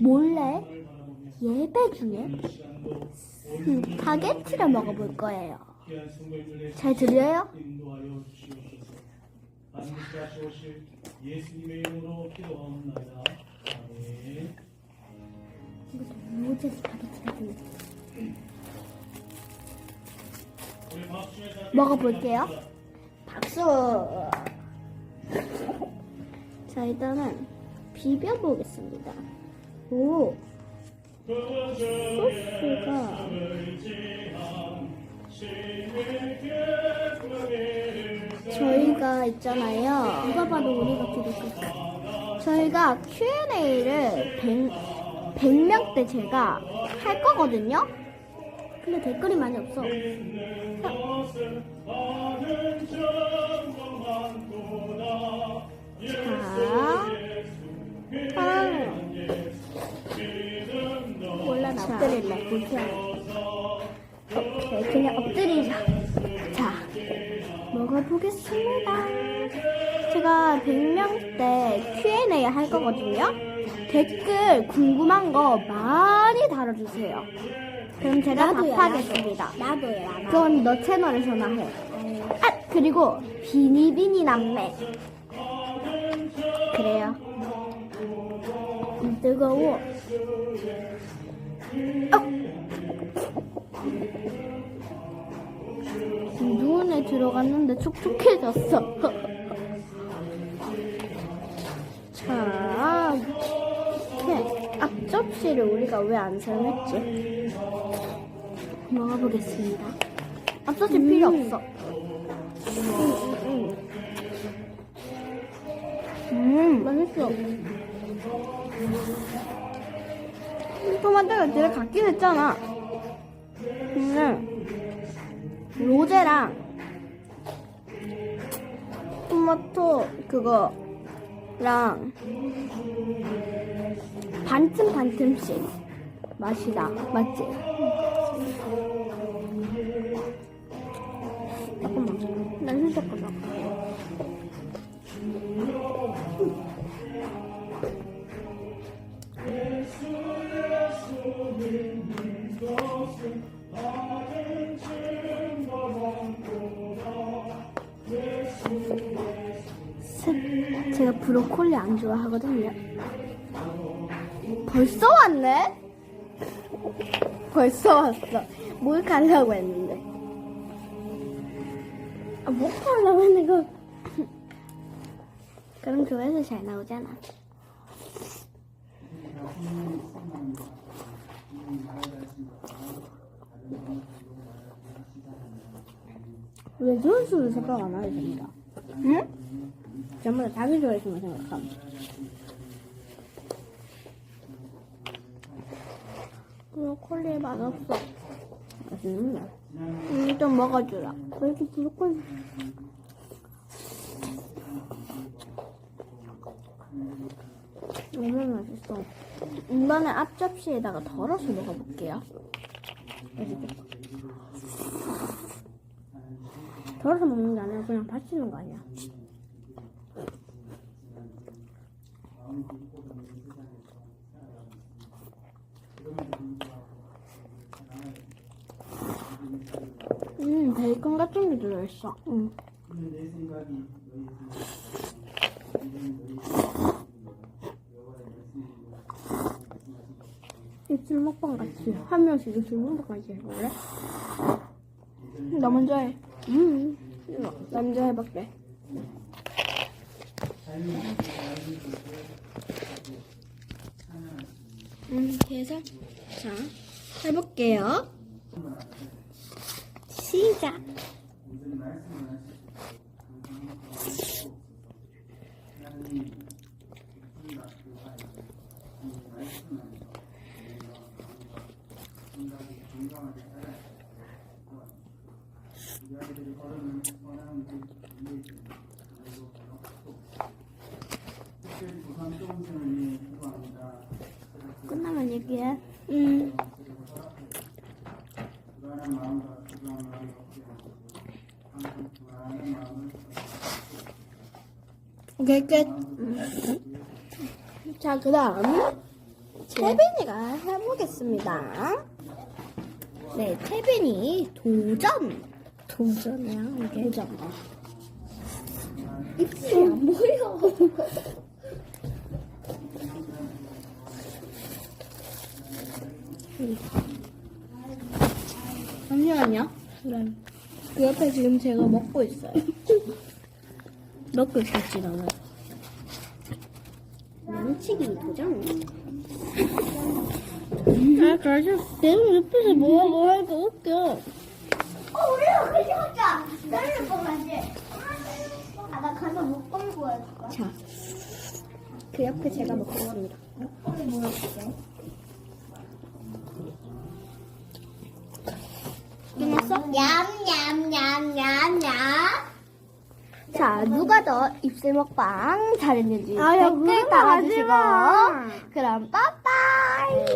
몰래 예배 중에 스파게티를 먹어볼 거예요. 잘 들려요? 먹어볼게요. 박수! 자, 일단은 비벼보겠습니다. 오! 소스가 저희가 있잖아요. 누가 봐도 우리가 기독교. 저희가 Q&A를 100, 100명 때 제가 할 거거든요. 근데 댓글이 많이 없어. 자, 오케이, 그냥 엎드리자. 자, 먹어보겠습니다. 제가 100명 때 Q&A 할 거거든요. 댓글 궁금한 거 많이 달아주세요. 그럼 제가 답하겠습니다. 나도요, 나도. 그건 너 채널에서나 해. 아, 그리고 비니비니 남매. 그래요. 음, 뜨거워. 어. 눈에 들어갔는데 촉촉해졌어. 자, 이렇게 앞접시를 우리가 왜 안 사용했지? 먹어보겠습니다. 앞접시 필요 없어. 음, 맛있어. 토마토가 들어갔긴 했잖아. 근데 로제랑 토마토 그거랑 반틈 반틈씩 맛이다. 맞지? 제가 브로콜리 안 좋아하거든요. 벌써 왔네? 벌써 왔어. 뭘 가려고 했는데. 아, 뭐 가려고 했는데, 그. 그럼 조회수 잘 나오잖아. 왜 조회수를 생각 안 하게 됩니다? 응? 전부 다 자기 조회수만 생각함. 브로콜리 맛없어. 맛있는데. 음, 좀 먹어주라. 왜 이렇게 브로콜리. 너무 맛있어. 이번에 앞접시에다가 덜어서 먹어볼게요. 맛있겠다. 덜어서 먹는 게 아니라 그냥 받치는 거 아니야. 음, 베이컨 같은 게 들어있어. 음. 입술 먹방 같이 한 명씩 입술 먹방 같이 해볼래? 나 먼저 해. 음, 나 먼저 해볼게. 음, 해서 자 해볼게요. 시작. 얘기해. 음. 오케이, 끝. 음. 자, 그 다음. 태빈이가 해보겠습니다. 네, 태빈이 도전. 도전이야, 이게. 도전. 입술이 안 보여. 잠시만요. 그럼 그 옆에 지금 제가 먹고 있어요. 먹고 있었지, 너는. 양치기 도전. 아, 가서 내가 옆에서 뭐야 뭐야 하니까 웃겨. 어, 우리가 그 시간자 기다릴 거 같지? 아, 나 가서 못 걸고 왔어. 자, 그 옆에 제가 먹겠습니다. 거기 뭐였지? 끝났어? 냠냠냠냠냠. 자, 누가 더 입술 먹방 잘했는지 댓글 달아주시고. 그럼 빠빠이